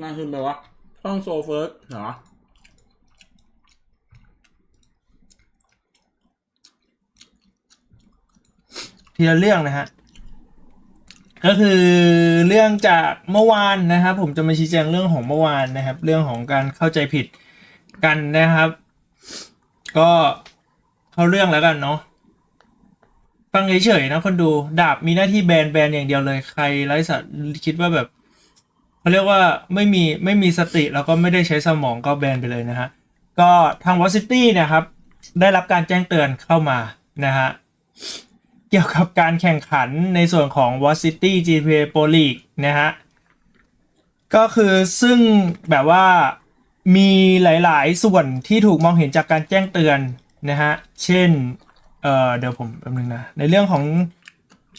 งานคือแบบว่าช่องโซเฟิร์สเหรอทีละเรื่องนะฮะ ก็คือเรื่องจากเมื่อวานนะครับ ผมจะมาชี้แจงเรื่องของเมื่อวานนะครับ เรื่องของการเข้าใจผิดกันนะครับ ก็เข้าเรื่องแล้วกันเนาะฟังเฉยๆนะคนดูดาบมีหน้าที่แบนแบนอย่างเดียวเลยใครไร้สัตว์คิดว่าแบบ เขาเรียกว่าไม่มีไม่มีสติแล้วก็ไม่ได้ใช้สมองก็แบนไปเลยนะฮะก็ทางวอซิตี้เนี่ยครับได้รับการแจ้งเตือนเข้ามานะฮะเกี่ยวกับการแข่งขันในส่วนของ w a City GPA Pro League นะฮะ ก็คือซึ่งแบบว่ามีหลายๆ ส่วนที่ถูกมองเห็นจากการแจ้งเตือนนะฮะ เช่น เอ่อ เดี๋ยวผมแป๊บนึงนะ ในเรื่องของ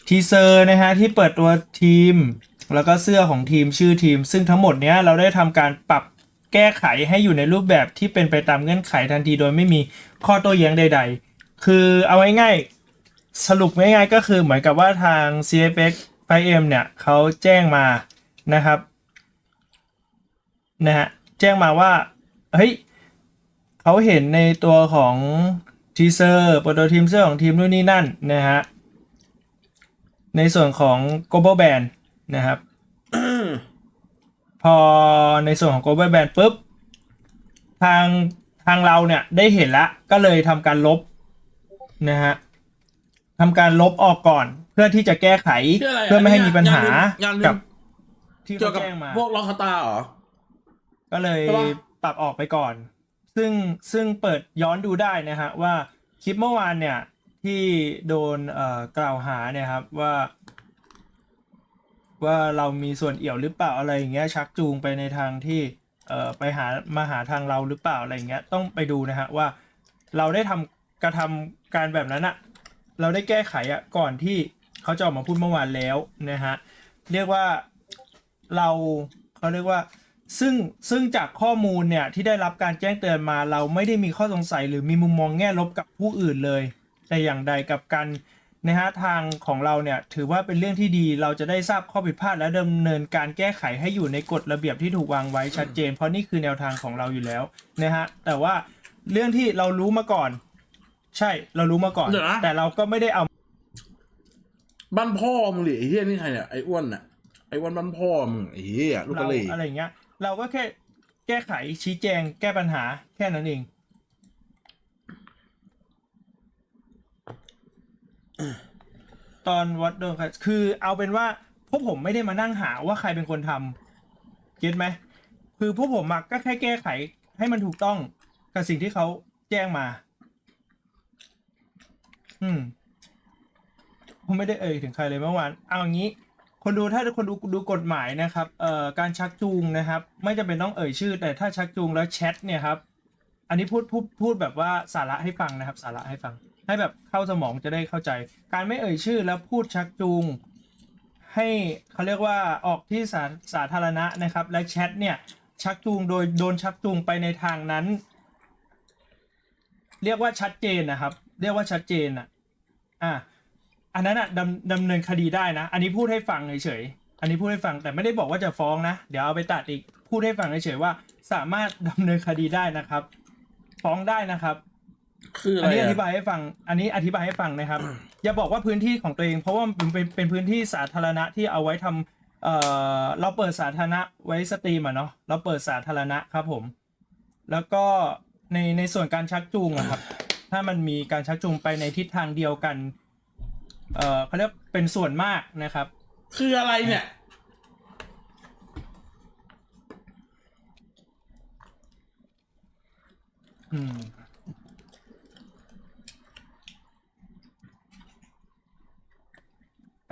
ทีเซอร์นะฮะ ที่เปิดตัวทีม แล้วก็เสื้อของทีมชื่อทีม ซึ่งทั้งหมดเนี้ยเราได้ทำการปรับแก้ไขให้อยู่ในรูปแบบที่เป็นไปตามเงื่อนไขทันทีโดยไม่มีข้อโต้แย้งใด ๆ คือเอาง่ายๆสรุปง่ายๆก็คือเหมือนกับว่าทาง CFX 5M เนี่ยเขาแจ้งมานะครับนะฮะแจ้งมาว่าเฮ้ยเขาเห็นในตัวของทีเซอร์โปรโตทีมเซอร์ของทีมนู่นนี่นั่นนะฮะในส่วนของ global band นะครับ พอในส่วนของ global band ปุ๊บ ทางทางเราเนี่ยได้เห็นแล้วก็เลยทำการลบนะฮะทำการลบออกก่อน เพื่อที่จะแก้ไขชื่ออะไระเพื่อไม่ให้มีปัญหาอย่าลืมกับที่เกี่ยเขาวกับแจ้งมาพวกล็อกคาตาเหรอ ก็เลยใช่ปะปรับออกไปก่อน ซึ่งซึ่งเปิดย้อนดูได้นะฮะว่าคลิปเมื่อวานเนี่ยที่โดนเอ่อกล่าวหาเนี่ยครับว่า ว่าเรามีส่วนเอี่ยวหรือเปล่าอะไรอย่างเงี้ยชักจูงไปในทางที่เอ่อไปหามาหาทางเราหรือเปล่าอะไรอย่างเงี้ยต้องไปดูนะฮะว่าเราได้ทำกระทำการแบบนั้นอะเราได้แก้ไขอะก่อนที่เขาจะออกมาพูดเมื่อวานแล้วนะฮะเรียกว่าเราเขาเรียกว่าซึ่งซึ่งจากข้อมูลเนี่ยที่ได้รับการแจ้งเตือนมาเราไม่ได้มีข้อสงสัยหรือมีมุมมองแง่ลบกับผู้อื่นเลย แต่อย่างใดกับการ นะฮะทางของเราเนี่ยถือว่าเป็นเรื่องที่ดีเราจะได้ทราบข้อผิดพลาดและดำเนินการแก้ไขให้อยู่ในกฎระเบียบที่ถูกวางไว้ชัดเจน เพราะนี่คือแนวทางของเราอยู่แล้วนะฮะแต่ว่าเรื่องที่เรารู้มาก่อน ใช่เรารู้มาก่อนเดี๋ยวนะแต่เราก็ไม่ได้เอาบ้านพ่อมึงดิไอ้เฮียนี่ใครเนี่ยไอ้อ้วนน่ะไอ้อ้วนบ้านพ่อมึงไอ้เฮียลูกกเราระเหล่อะไรอย่างเงี้ย เราก็แค่แก้ไขชี้แจงแก้ปัญหาแค่นั้นเอง ตอนวัดโดนใครคือเอาเป็นว่าพวกผมไม่ได้มานั่งหาว่าใครเป็นคนทำเก็ตไหมคือพวกผมอะก็แค่แก้ไขให้มันถูกต้องกับสิ่งที่เขาแจ้งมา อืม ผมไม่ได้เอ่ยถึงใครเลยเมื่อวาน เอาอย่างนี้ คนดูถ้าคนดูดูกฎหมายนะครับ เอ่อ การชักจูงนะครับ ไม่จำเป็นต้องเอ่ยชื่อ แต่ถ้าชักจูงแล้วแชทเนี่ยครับ อันนี้พูดพูดพูดแบบว่าสาระให้ฟังนะครับ สาระให้ฟัง ให้แบบเข้าสมองจะได้เข้าใจ การไม่เอ่ยชื่อแล้วพูดชักจูง ให้เขาเรียกว่าออกที่สาสาธารณะนะครับ และแชทเนี่ยชักจูงโดยโดนชักจูงไปในทางนั้น เรียกว่าชัดเจนนะครับ เรียกว่าชัดเจนอะอะอันนั้นอะดำดำเนินคดีได้นะ อันนี้พูดให้ฟังเฉยๆอันนี้พูดให้ฟังแต่ไม่ได้บอกว่าจะฟ้องนะ เดี๋ยวเอาไปตัดอีกพูดให้ฟังเฉยๆว่า สามารถดำเนินคดีได้นะครับ ฟ้องได้นะครับ คืออะอันไรนี้ออะธิบายให้ฟัง อันนี้อธิบายให้ฟังนะครับ อย่าบอกว่าพื้นที่ของตัวเอง เพราะว่ามันเป็นเป็นพื้นที่สาธารณะที่เอาไว้ทำเอ่อเราเปิดสาธารณะไว้สตรีมอะเนาะเราเปิดสาธารณะครับผม แล้วก็ในในส่วนการชักจูงอะครับ ถ้ามันมีการชักจูงไปในทิศทางเดียวกัน เอ่อเขาเรียกเป็นส่วนมากนะครับ คืออะไรเนี่ย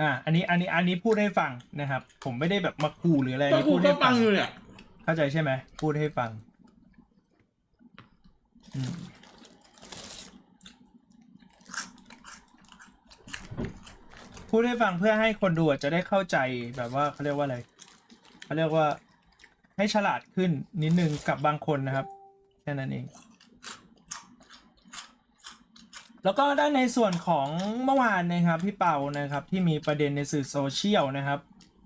อ่า อันนี้ อันนี้ อันนี้พูดให้ฟังนะครับ ผมไม่ได้แบบมาขู่หรืออะไรก็นี่กูพูดก็ให้ฟังอยู่เนี่ยเข้าใจใช่ไหม พูดให้ฟังอืมพูดให้ฟังเพื่อให้คนดูอะจะได้เข้าใจแบบว่าเขาเรียกว่าอะไรเขาเรียกว่าให้ฉลาดขึ้นนิดนึงกับบางคนนะครับ แค่นั้นเอง แล้วก็ด้านในส่วนของเมื่อวานนะครับพี่เปานะครับที่มีประเด็นในสื่อโซเชียลนะครับ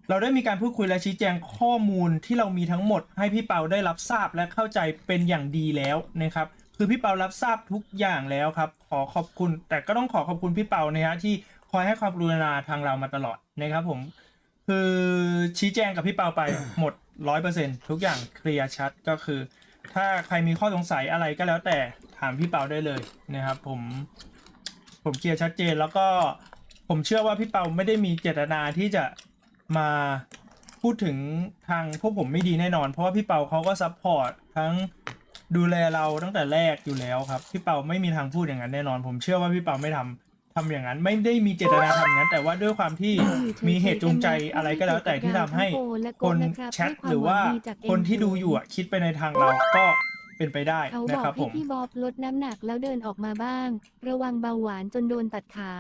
เราได้มีการพูดคุยและชี้แจงข้อมูลที่เรามีทั้งหมด ให้พี่เปาได้รับทราบและเข้าใจเป็นอย่างดีแล้วนะครับคือพี่เปารับทราบทุกอย่างแล้วครับขอขอบคุณ แต่ก็ต้องขอขอบคุณพี่เปานะฮะที่คอยให้ความกรุณาทางเรามาตลอดนะครับผมคือชี้แจงกับพี่เปาไปหมดร้อยเปอร์เซ็นทุกอย่างเคลียร์ชัดก็คือ ถ้าใครมีข้อสงสัยอะไรก็แล้วแต่ ถามพี่เปาได้เลยนะครับ ผม ผมเคลียร์ชัดเจนแล้วก็ผมเชื่อว่าพี่เปาไม่ได้มีเจตนาที่จะมาพูดถึงทางพวกผมไม่ดีแน่นอน เพราะว่าพี่เปาเขาก็ซัพพอร์ตทั้งดูแลเราตั้งแต่แรกอยู่แล้วครับพี่เปาไม่มีทางพูดอย่างนั้นแน่นอน ผมเชื่อว่าพี่เปาไม่ทำทำอย่างนั้น ไม่ได้มีเจตนาทำอย่างนั้น แต่ว่าด้วยความที่มีเหตุจูงใจอะไรก็แล้วแต่ที่ทำให้คนแชทหรือว่าคนที่ดูอยู่อะคิดไปในทางเราก็ เป็นไปได้เขานะบอกครับผให้ม พี่บอบลดน้ำหนักแล้วเดินออกมาบ้าง ระวังเบาหวานจนโดนตัดขา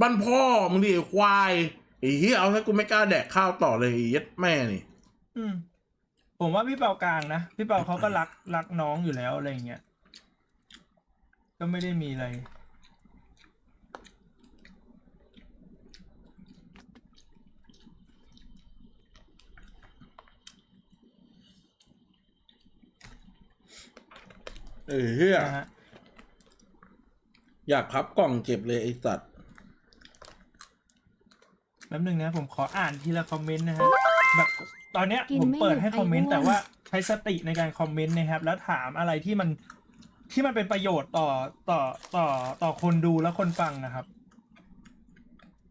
บ้านพ่อมึงดิไอ้ควายไอ้เหี้ยเอาให้กูไม่กล้าแดกข้าวต่อเลยไอ้เหี้ยัดแม่นี่ อืม ผมว่าพี่เปากลางนะ พี่เปาเขาก็รักรักน้องอยู่แล้วอะไรอย่างเงี้ย ก็ไม่ได้มีอะไร เออเหี้ยนะฮะอยากพับกล่องเก็บเลยไอ้สัตว์ แป๊บนึงนะผมขออ่านทีละคอมเมนต์นะฮะแบบตอนเนี้ยกินผมไม่เปิดหยุดให้คอมเมนต์ไอ้อ้วน แต่ว่าใช้สติในการคอมเมนต์นะครับ แล้วถามอะไรที่มันที่มันเป็นประโยชน์ต่อต่อต่อต่อคนดูและคนฟังนะครับ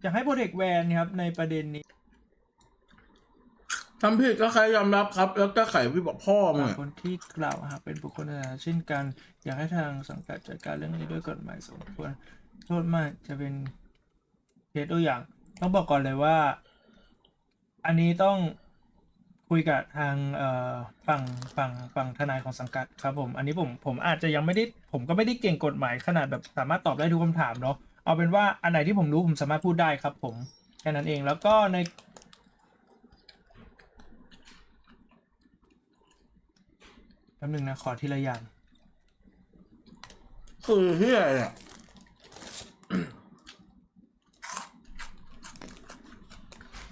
อยากให้โปรเจกต์แวนครับในประเด็นนี้ ทำผิดก็ใครยอมรับครับ แล้วก็ไขพี่บอกพ่อมึงบางอะคนที่กล่าวหาเป็นบุคคลในฐานเช่นกัน อยากให้ทางสังกัดจัดการเรื่องนี้ด้วยกฎหมายสมควรโทษมากจะเป็นเคสตัวอย่าง ต้องบอกก่อนเลยว่า อันนี้ต้องคุยกับทางเอ่อฝั่งฝั่งฝั่งทนายของสังกัดครับผม อันนี้ผมผมอาจจะยังไม่ได้ผมก็ไม่ได้เก่งกฎหมายขนาดแบบสามารถตอบได้ทุกคำถามเนาะเอาเป็นว่าอันไหนที่ผมรู้ผมสามารถพูดได้ครับ ผมแค่นั้นเองแล้วก็ใน แป๊บนึงนะ ขอทีละอย่าง คือเหี้ยเนี่ย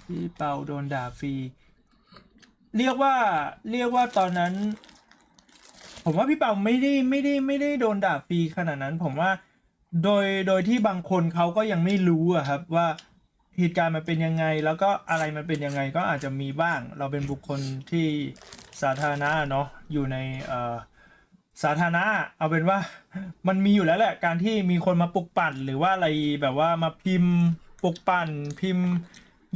พี่เปาโดนด่าฟรี เรียกว่า เรียกว่าตอนนั้น ผมว่าพี่เปาไม่ได้ไม่ได้ไม่ได้โดนด่าฟรีขนาดนั้น ผมว่า โดยโดยที่บางคนเขาก็ยังไม่รู้อะครับว่าเหตุการณ์มันเป็นยังไง แล้วก็อะไรมันเป็นยังไงก็อาจจะมีบ้าง เราเป็นบุคคลที่ สาธารณะเนาะอยู่ในเอ่อสาธารณะเอาเป็นว่ามันมีอยู่แล้วแหละการที่มีคนมาปลุกปั่น หรือว่าอะไรแบบว่ามาพิมพ์ปลุกปั่น พิมพ์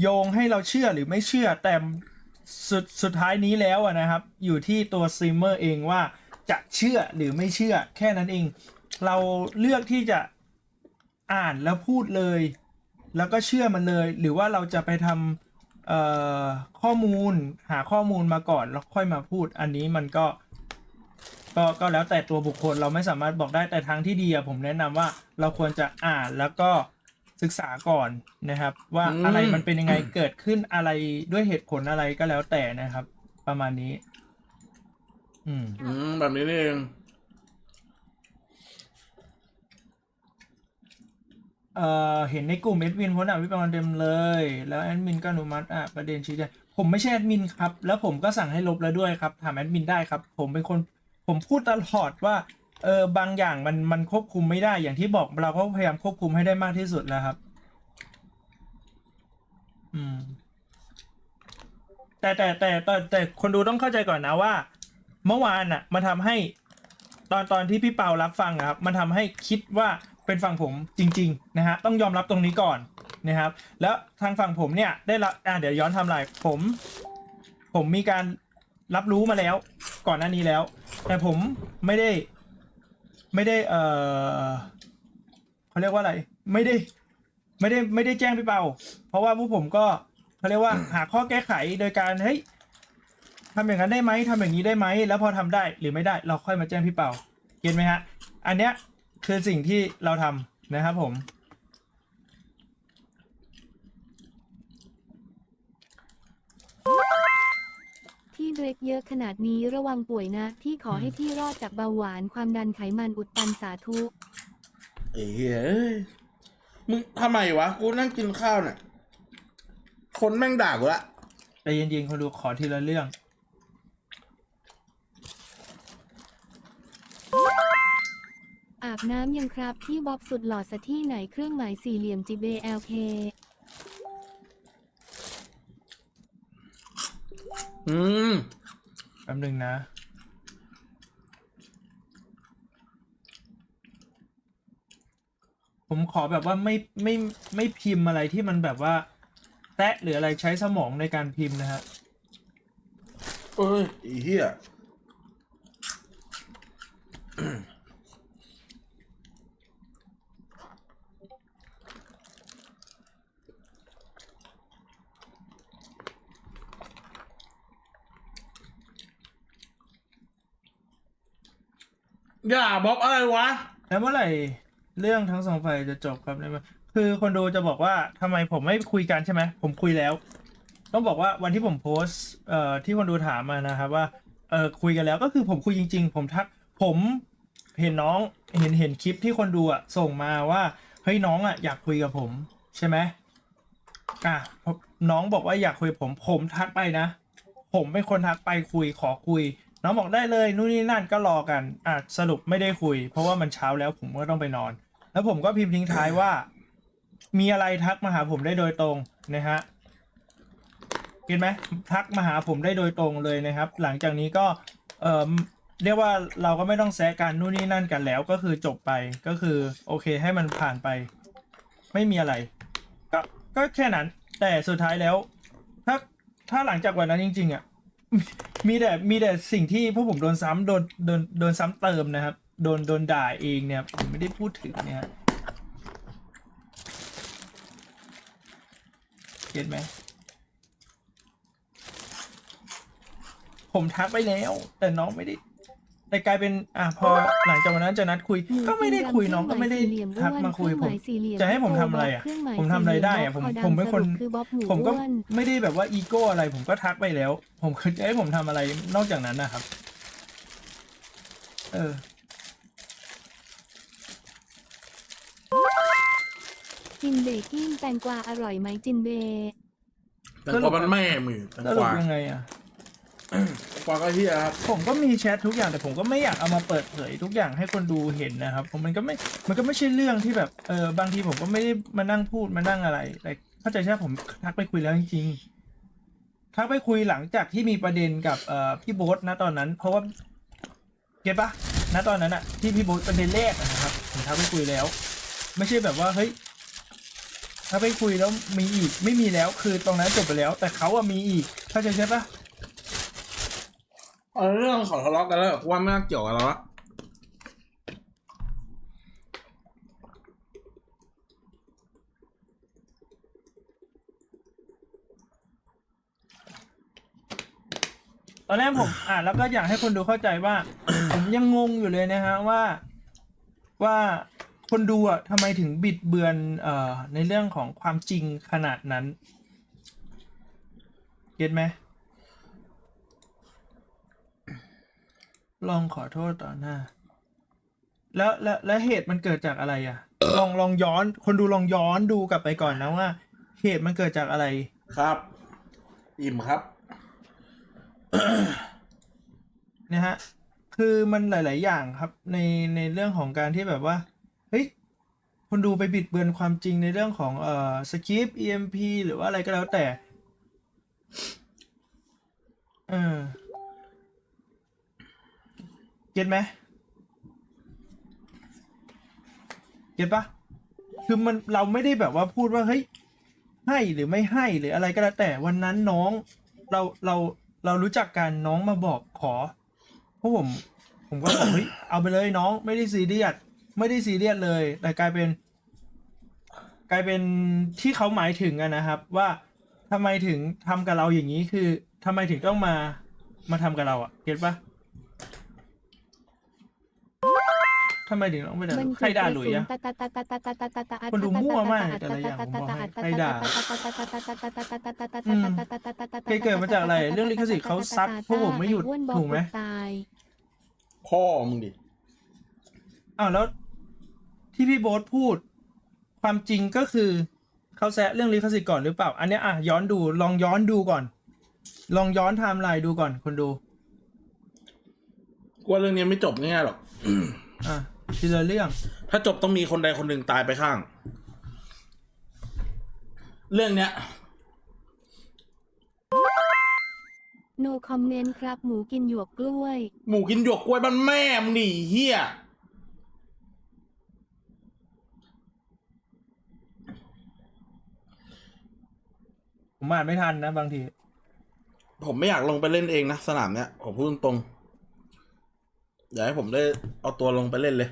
โยงให้เราเชื่อหรือไม่เชื่อแต่สุดสุดท้ายนี้แล้วนะครับ อยู่ที่ตัวสตรีมเมอร์เองว่าจะเชื่อหรือไม่เชื่อ แค่นั้นเอง เราเลือกที่จะอ่านแล้วพูดเลย แล้วก็เชื่อมันเลย หรือว่าเราจะไปทำ เอ่อข้อมูลหาข้อมูลมาก่อนแล้วค่อยมาพูด อันนี้มันก็ ก็ก็แล้วแต่ตัวบุคคลเราไม่สามารถบอกได้แต่ทางที่ดีอะผมแนะนำว่าเราควรจะอ่านแล้วก็ศึกษาก่อนนะครับ ว่าอะไรมันเป็นยังไงเกิดขึ้นอะไรด้วยเหตุผลอะไรก็แล้วแต่นะครับ ประมาณนี้ อืม อืมแบบนี้นี่เอง เอ่อเห็นในกลุ่มแอดมินพสต์อะวิปมันเต็มเลย แล้วแอดมินก็อนุมัติอะประเด็นชี้แจงผมไม่ใช่แอดมินครับ แล้วผมก็สั่งให้ลบแล้วด้วยครับถามแอดมินได้ครับ ผมเป็นคนผมพูดตลอดว่าเออบางอย่างมันมันควบคุมไม่ได้อย่างที่บอกเราก็พยายามควบคุมให้ได้มากที่สุดแล้วครับ อืม แต่แต่แต่แต่แต่คนดูต้องเข้าใจก่อนนะว่า เมื่อวานอะ มันทำให้ตอนตอนที่พี่เปารับฟังครับ มันทำให้คิดว่า เป็นฝั่งผมจริง ๆ นะฮะ ต้องยอมรับตรงนี้ก่อนนะครับ แล้วทางฝั่งผมเนี่ยได้รับอ่าเดี๋ยวย้อนไทำลายผม ผมมีการรับรู้มาแล้ว ก่อนหน้านี้แล้ว แต่ผมไม่ได้ ไม่ได้เออเขาเรียกว่าอะไร ไม่ได้ ไม่ได้ไม่ได้แจ้งพี่เปาเพราะว่าพวกผมก็เขาเรียกว่าหาข้อแก้ไขโดยการเฮ้ยทำอย่างนั้นได้ไหมทำอย่างนี้ได้ไหมแล้วพอทำได้หรือไม่ได้เราค่อยมาแจ้งพี่เปาเก็ตไหมฮะ อันเนี้ย คือสิ่งที่เราทำนะครับผม ที่เล็กเยอะขนาดนี้ระวังป่วยนะที่ขอให้พี่รอดจากเบาหวานความดันไขมันอุดตันสาธุไอ้เหี้ยเอ้ยมึงทำไมวะ กูนั่งกินข้าวเนี่ย คนแม่งด่ากูละใจเย็นๆคนดูขอทีละเรื่อง อาบน้ำยังครับพี่บ๊อบสุดหล่อสะที่ไหนเครื่องหมายสี่เหลี่ยมจีเบเอลเคอืมแป๊บหนึงนะ ผมขอแบบว่าไม่ไม่ไม่พิมพ์อะไรที่มันแบบว่า แตะหรืออะไรใช้สมองในการพิมพ์นะฮะเอ้ยไอีเหี้ย อย่าบอกอะไรวะ แล้วเมื่อไหร่เรื่องทั้งสองฝ่ายจะจบครับเนี่ยคือคนดูจะบอกว่าทำไมผมไม่คุยกันใช่ไหมผมคุยแล้ว ต้องบอกว่าวันที่ผมโพสต์เอ่อที่คนดูถามมานะครับว่าเออคุยกันแล้วก็คือผมคุยจริง ๆ ผมทักผมเห็นน้องเห็นเห็นคลิปที่คนดูอะส่งมาว่าเฮ้ยน้องอะอยากคุยกับผมใช่ไหมอะน้องบอกว่าอยากคุยกับผมผมทักไปนะ ผมเป็นคนทักไปคุยขอคุย น้องบอกได้เลยนู่นนี่นั่นก็รอกันอะสรุปไม่ได้คุย เพราะว่ามันเช้าแล้วผมก็ต้องไปนอน แล้วผมก็พิมพ์ทิ้งท้ายว่า มีอะไรทักมาหาผมได้โดยตรงนะฮะเห็นไหมทักมาหาผมได้โดยตรงเลยนะครับ หลังจากนี้ก็เอ่อเรียกว่าเราก็ไม่ต้องแซะกันนู่นนี่นั่นกันแล้วก็คือจบไปก็คือโอเคให้มันผ่านไป ไม่มีอะไร ก็ก็แค่นั้น แต่สุดท้ายแล้ว ถ้าถ้าหลังจากวันนั้นจริง ๆอะ มีแต่มีแต่สิ่งที่พวกผมโดนซ้ำโดนโดนโดนซ้ำเติมนะครับ โดนโดนด่าเองเนี่ยผมไม่ได้พูดถึงเนี่ยเก็ตไหมผมทักไปแล้ว แต่น้องไม่ได้ แต่กลายเป็นอะพอหลังจากวันนั้นจะนัดคุย ก็ไม่ได้คุยน้องก็ไม่ได้ทักมาคุยผมจะให้ผมทำอะไรอะ ผมทำอะไรได้อะผมผมเป็นคนคือบ๊อบหมูผมก็อ้วนไม่ได้แบบว่าอีโก้อะไร ผมก็ทักไปแล้ว ผมคือจะให้ผมทำอะไรนอกจากนั้นนะครับ เออจินเบกกิ้งแตงกวาอร่อยไหมจินเบแต่กว่ามันแม่มือแต่สกรุปว่ายังไงอะ แต่กว่าก็เฮียครับ ผมก็มีแชททุกอย่างแต่ผมก็ไม่อยากเอามาเปิดเผยทุกอย่างให้คนดูเห็นนะครับ ผมมันก็ไม่ มันก็ไม่ใช่เรื่องที่แบบเออบางทีผมก็ไม่ได้มานั่งพูดมานั่งอะไรแต่เข้าใจใช่ไหมผมทักไปคุยแล้วจริงๆทักไปคุยหลังจากที่มีประเด็นกับเอ่อพี่โบ๊ทนะตอนนั้น เพราะว่าเก็ตปะณตอนนั้นอะที่พี่โบ๊ทประเด็นแรกอะนะครับผมทักไปคุยแล้ว ไม่ใช่แบบว่าเฮ้ยถ้าไปคุยแล้วมีอีกไม่มีแล้วคือตรงนั้นจบไปแล้ว แต่เขาอะมีอีกเข้าใจใช่ปะ เอาเรื่องขาทะเลาะกันแล้วกูว่าไม่น่าเกี่ยวกับเราละตอนแรกผม อ่านแล้วก็อยากให้คนดูเข้าใจว่า ผมยังงงอยู่เลยนะฮะว่าว่าคนดูอะทำไมถึงบิดเบือนเอ่อในเรื่องของความจริงขนาดนั้นเก็ตไหม ลองขอโทษต่อหน้า แล้วแล้วแล้วเหตุมันเกิดจากอะไรอะ ลองลองย้อน คนดูลองย้อนดูกลับไปก่อนนะว่า เหตุมันเกิดจากอะไร ครับ อิ่มครับ นะฮะ คือมันหลาย ๆ อย่างครับ ในในเรื่องของการที่แบบว่า เฮ้ย คนดูไปบิดเบือนความจริงในเรื่องของเอ่อสคริปต์ EMP หรือว่าอะไรก็แล้วแต่ เออเก็ตไหมเก็ตปะคือมันเราไม่ได้แบบว่าพูดว่าเฮ้ยให้หรือไม่ให้หรืออะไรก็แล้วแต่วันนั้นน้องเราเราเรารู้จักกันน้องมาบอกขอเพราะผมผมก็บอกเฮ้ยเอาไปเลยน้องไม่ได้ซีเรียสไม่ได้ซีเรียสเลย แต่กลายเป็น กลายเป็นที่เขาหมายถึงอะนะครับ ว่าทำไมถึงทำกับเราอย่างนี้คือทำไมถึงต้องมามาทำกับเราอะเก็ตปะ ทำไมถึงต้องไปด่าใครด่าหลุยอะคนดูมั่วมากแต่ละอย่างผมบอกให้ใครด่าเหตุเกิดมาจากอะไรเรื่องลิขสิทธิ์เขาซัดพวกผมไม่หยุดถูกไหมตายพ่อมึงดิ อ้าวแล้วที่พี่โบ๊ทพูด ความจริงก็คือเขาแซะเรื่องลิขสิทธิ์ก่อนหรือเปล่า อันเนี้ยอะย้อนดูลองย้อนดูก่อน ลองย้อนไทม์ไลน์ดูก่อนคนดู กว่าเรื่องนี้ไม่จบง่ายๆหรอก อะ ทีละเรื่อง ถ้าจบต้องมีคนใดคนหนึ่งตายไปข้าง เรื่องเนี้ย no comment ครับ หมูกินหยวกกล้วย หมูกินหยวกกล้วยบ้านแม่มึงดิเฮียผมอ่านไม่ทันนะบางที ผมไม่อยากลงไปเล่นเองนะ สนามเนี้ยผมพูดตรงๆ อยากให้ผมได้เอาตัวลงไปเล่นเลย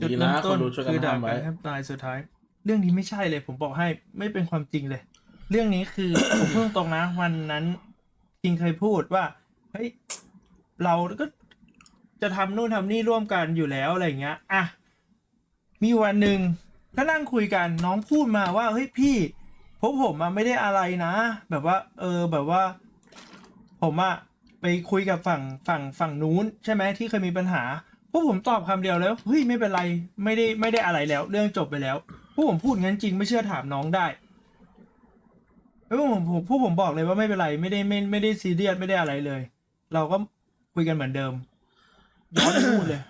จุดดีเริ่นะมคต้นนดูช่วยกัคืนอด่าทำกัไว้นแทบตายสุดท้าย เรื่องนี้ไม่ใช่เลย ผมบอกให้ไม่เป็นความจริงเลย เรื่องนี้คือ ผมพูดตรงๆนะ วันนั้นคิงเคยพูดว่าเฮ้ยเราก็จะทำนู่นทำนี่ร่วมกันอยู่แล้วอะไรอย่างเงี้ยอะมีวันหนึ่งก็นั่งคุยกันน้องพูดมาว่าเฮ้ยพี่ พวกผมอะไม่ได้อะไรนะ แบบว่า เออแบบว่า ผมอะไปคุยกับฝั่งฝั่งฝั่งนู้น ใช่ไหมที่เคยมีปัญหาพวกผมตอบคำเดียวแล้วเฮ้ยไม่เป็นไรไม่ได้ไม่ได้อะไรแล้ว เรื่องจบไปแล้วพวกผมพูดงั้นจริงไม่เชื่อถามน้องได้แล้วพวกผมผมพวกผมบอกเลยว่าไม่เป็นไรไม่ได้ไม่ไม่ได้ซีเรียสไม่ได้อะไรเลย เราก็คุยกันเหมือนเดิมย้อนพูดเลย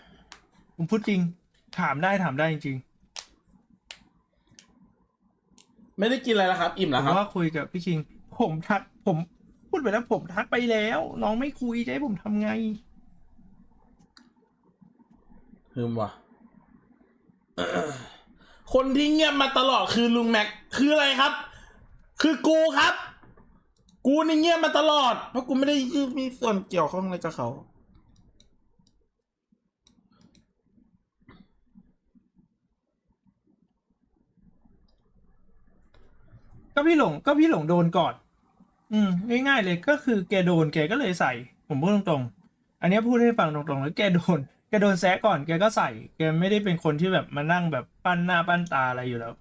ผมพูดจริง ถามได้ถามได้จริง ไม่ได้กินอะไรแล้วครับ อิ่มๆผแล้วมครับ ว่าคุยกับพี่คิง ผมทักผมพูดไปแล้วผมทักไปแล้ว น้องไม่คุยจะให้ผมทำไงลืมว่ะ คนที่เงียบมาตลอดคือลุงแม็ก คืออะไรครับ คือกูครับ กูนี่เงียบมาตลอด เพราะกูไม่ได้มีส่วนเกี่ยวข้องอะไรกับเขา ก็พี่หลงก็พี่หลงโดนก่อน อืมง่ายๆเลยก็คือแกโดนแกก็เลยใส่ ผมพูดตรงๆ อันนี้พูดให้ฟังตรงๆแล้วแกโดนแกโดนแซะก่อนแกก็ใส่ แกไม่ได้เป็นคนที่แบบมานั่งแบบปั้นหน้าปั้นตาอะไรอยู่แล้ว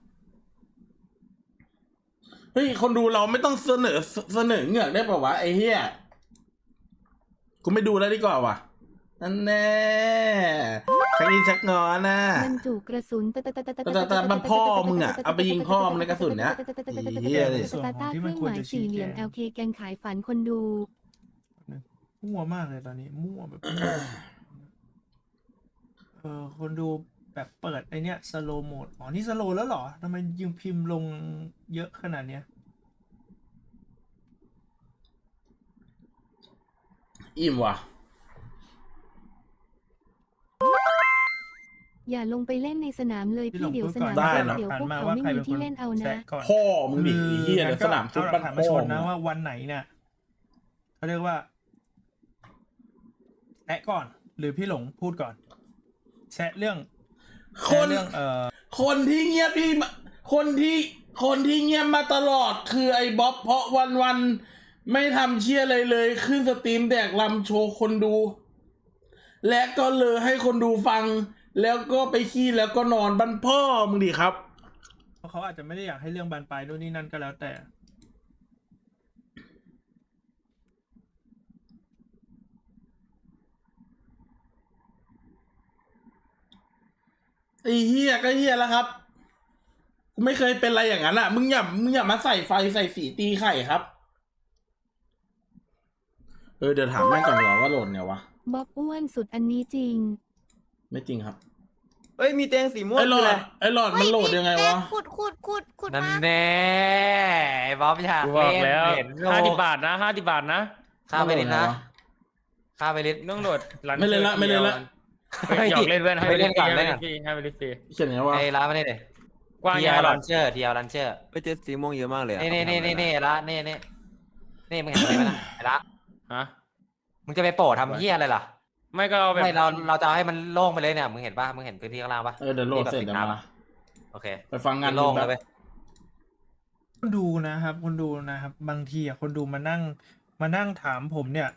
เฮ้ยคนดูเราไม่ต้องเสนอเสนอเหงือกได้ป่าวะไอ้เหี้ยกูไม่ดูแล้วดีกว่าว่ะ นั่นแน่ชักยินชักงอนน่ะบรรจุกระสุนตะตะตะตะตะต่แต่มันพ่อมึงอะเอาไปยิงพ่อมึงในกระสุนเนี้ยเหี้ยดิสตาร์ต้าเครื่องหมายสี่เหลี่ยม LK แกงขายฝันคนดูมั่วมากเลยตอนนี้ มั่วแบบเออคนดูแบบเปิดไอเนี้ยสโลโหมดอ๋อนี่สโลแล้วเหรอทำไมยิงพิมพ์ลงเยอะขนาดเนี้ยอิ่มว่ะ อย่าลงไปเล่นในสนามเลยพี่หลพี่งเดี๋ยวพูดสก่อนนามได้แตกนะเดี๋ยวผ่านพวกมาเขาว่าไม่ใครมีเป็นคที่นเล่นเอานะแซะก่อนพ่อมึงดิไอ้เหี้ยเดี๋ยวสนามฟุตเอาบ้านถามพ่มาอชนมึนะงว่าวันไหนเนี่ยเขาเรียกว่าแซะก่อน หรือพี่หลงพูดก่อนแซะเรื่องคแซะนเรื่องเอ่อคนที่เงียบพี่มาคนที่คนที่เงียบมาตลอดคือไอ้บ๊อบเพราะวันวันๆไม่ทำเชี่ยอะไรเลย ขึ้นสตรีมแดกลำโชว์คนดู และก็เลยให้คนดูฟัง แล้วก็ไปขี้แล้วก็นอนบ้านพ่อมึงดิครับ เพราะเขาอาจจะไม่ได้อยากให้เรื่องบานปลายนู่นนี่นั่นก็แล้วแต่ ไอ้เฮียก็เฮียแล้วครับกูไม่เคยเป็นอะไรอย่างนั้นอะ มึงอย่ามึงอย่ามาใส่ไฟใส่สีตีไข่ครับ เออเดี๋ยวถามแม่งก่อนดีกว่าว่าโหลดเนี่ยวะ บ๊อบอ้วนสุดอันนี้จริง ไม่จริงครับ เอ้ยมีเตียงสีม่วงไอ้หลคืออดอะไรไอ้หลอดมันโหลดยังไงวะ ขุดขุดขุดขุดนั่นมาแน่ไอ้บ๊อบอยากกูบอกเล่นแล้วเห็นโลห้าสิบบาทนะห้าสิบบาทนะค่าไปเล่นนะค่าไปเล่นต้องโหลดร้านไม่เล่นละไม่เล่นละหยอกเล่นเพื่อนให้ไปไปเล่เล่นนก่ฟอนรีเล่นให้ไปเล่นฟรีเขียนไงวะไอ้ร้านไม่ได้เลยกว้างทีใหญ่อาหรลัอนเชอร์ทีอาลันเชอร์ ไปเจอสีม่วงเยอะมากเลยอะนี่นี่นี่นี่นี่ละนี่นี่นี่มึงเห็นอะไรไหมนะไอ้ละฮะมึงจะไปโปะทำเหี้ยอะไรล่ะ ไม่ก็เอาแบบไม่เราเราจะเอาให้มันโล่งไปเลยเนี่ยมึงเห็นปะมึงเห็นพื้นที่ข้างล่างปะเออเดี๋ยวโหลดเสร็จที่เดี๋ยวแบบมาโอเคไปฟังงานโล่งแบเลบยไปคนดูนะครับ คนดูนะครับ บางทีอะคนดูมานั่งมานั่งถามผมเนี่ย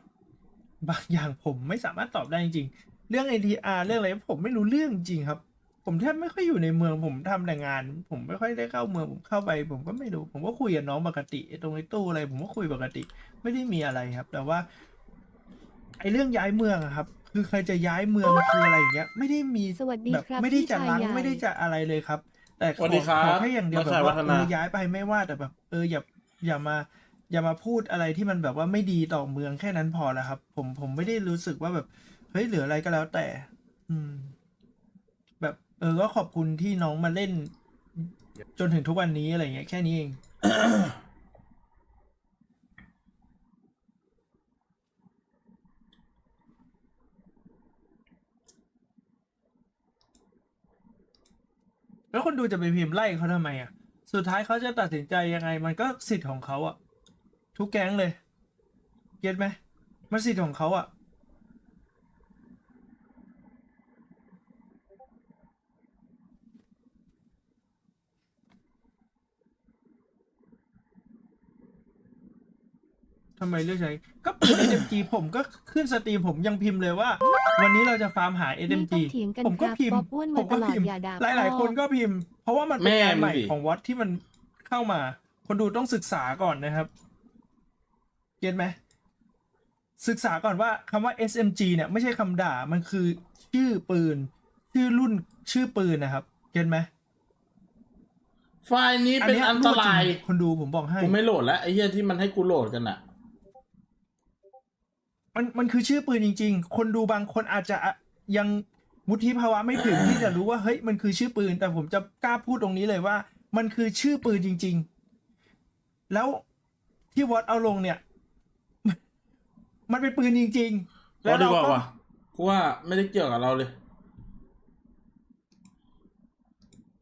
บางอย่างผมไม่สามารถตอบได้จริงๆเรื่อง NTR เรื่องอะไรผมไม่รู้เรื่องจริงครับ ผมแทบไม่ค่อยอยู่ในเมืองผมทำแต่งาน ผมไม่ค่อยได้เข้าเมืองผมเข้าไป ผมก็ไม่รู้ ผมก็คุยกับน้องปกติไอ้ตรงไอ้ตู้อะไร ผมก็คุยปกติ ไม่ได้มีอะไรครับ แต่ว่า ไอ้เรื่องย้ายเมืองอะครับ คือใครจะย้ายเมืองคืออะไรอย่างเงี้ย ไม่ได้มีสวัสดีแบบครับไม่ได้พี่จะชายล้างใหญ่ ไม่ได้จะอะไรเลยครับ แต่สขอวัสดีครับขอแค่อย่างเดียวนัแบกข่าวบว่าวัฒเอนา อย้ายไปไม่ว่าแต่แบบ เอออย่าอย่ามา อย่ามาพูดอะไรที่มันแบบว่าไม่ดีต่อเมืองแค่นั้นพอแล้วครับ ผมผมไม่ได้รู้สึกว่าแบบเฮ้ยเหลืออะไรก็แล้วแต่ อืม แบบเออก็ขอบคุณที่น้องมาเล่น จนถึงทุกวันนี้อะไรเงี้ยแค่นี้เอง แล้วคนดูจะไปพิมพ์ไล่เขาทำไมอะ สุดท้ายเขาจะตัดสินใจยังไง มันก็สิทธิ์ของเขาอะ ทุกแก๊งเลย เก็ตไหมมันสิทธิ์ของเขาอะ ทำไมเลือกใช้ก็ปืน SMG ผมก็ขึ้นสตรีมผมยังพิมพ์เลยว่า วันนี้เราจะฟาร์มหาไม่ SMG ต้องเถียงกันผมคก็รับพิมบ๊พ์อบอ้วนผมามตก็ลอดพิมพ์อย่าด่าหลาย พ่อๆคนก็พิมพ์ เพราะว่ามันเป็นแม่งานใหม่มึงดิ ของวัดที่มันเข้ามา คนดูต้องศึกษาก่อนนะครับเก็ตไหมศึกษาก่อนว่าคำว่า SMG เนี่ยไม่ใช่คำด่ามันคือชื่อปืน ชื่อรุ่นชื่อปืนนะครับเก็ตไหมไฟล์นี้เป็นยอันตรายจงคนดูผมบอกให้ กูไม่โหลดแล้วไอ้เหี้ยที่มันให้กูโหลดกันอะ มันมันคือชื่อปืนจริง ๆ คนดูบางคนอาจจะยังมุทิภาวะไม่ถึงที่จะรู้ว่าเฮ้ยมันคือชื่อปืน แต่ผมจะกล้าพูดตรงนี้เลยว่า มันคือชื่อปืนจริง ๆ แล้วที่วอตเอาลงเนี่ย มันเป็นปืนจริง ๆ แล้วเราก็กูว่าไม่ได้เกี่ยวกับเราเลย